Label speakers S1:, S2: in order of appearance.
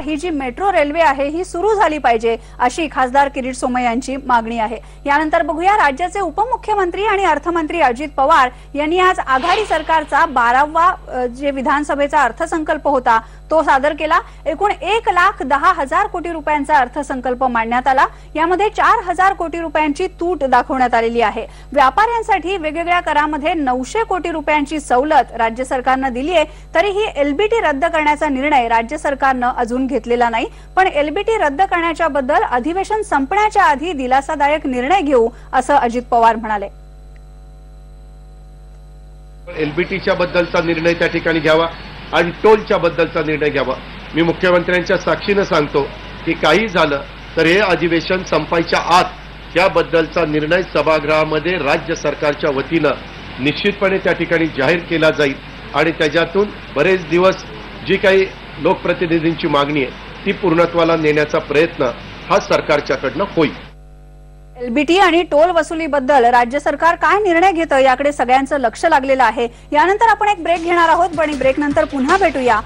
S1: ही जी metro railway आहे ही सुरू झाली पाहिजे अशी खासदार किरीट सोमय यांची मागणी आहे. यानंतर बघूया राज्याचे उपमुख्यमंत्री आणि अर्थमंत्री अजित पवार यांनी आज आघाडी सरकारचा बारावा जे विधानसभेचा अर्थसंकल्प होता तो सादर केला. एकूण एक लाख दहा हजार कोटी रुपयांचा अर्थसंकल्प मांडण्यात आला. यामध्ये चार हजार कोटी रुपयांची तूट दाखवण्यात आलेली आहे. व्यापाऱ्यांसाठी वेगवेगळ्या करामध्ये नऊशे कोटी रुपयांची सवलत राज्य सरकारनं दिली आहे तरीही एलबीटी रद्द करण्याचा निर्णय राज्य सरकारनं अजून घेतलेला नाही पण एलबीटी रद्द करण्याच्या बद्दल अधिवेशन संपण्याच्या आधी दिलासादायक निर्णय घेऊ असं अजित पवार म्हणाले.
S2: एलबीटीच्या बद्दलचा निर्णय त्या ठिकाणी घ्यावा आणि टोलच्या बद्दलचा निर्णय घ्यावा. मी मुख्यमंत्र्यांच्या साक्षीनं सांगतो की काही झालं तर हे अधिवेशन संपायच्या आत याबद्दलचा निर्णय सभागृहामध्ये राज्य सरकारच्या वतीनं निश्चितपणे त्या ठिकाणी जाहीर केला जाईल आणि त्याच्यातून बरेच दिवस जी काही लोकप्रतिनिधींची मागणी आहे. ती पूर्णत्वाला नेण्याचा प्रयत्न हा सरकारच्याकडनं होईल.
S1: एलबीटी आणि टोल वसुलीबद्दल राज्य सरकार काय निर्णय घेतं याकडे सगळ्यांचं लक्ष लागलेलं आहे. यानंतर आपण एक ब्रेक घेणार आहोत पण ब्रेक नंतर पुन्हा भेटूया.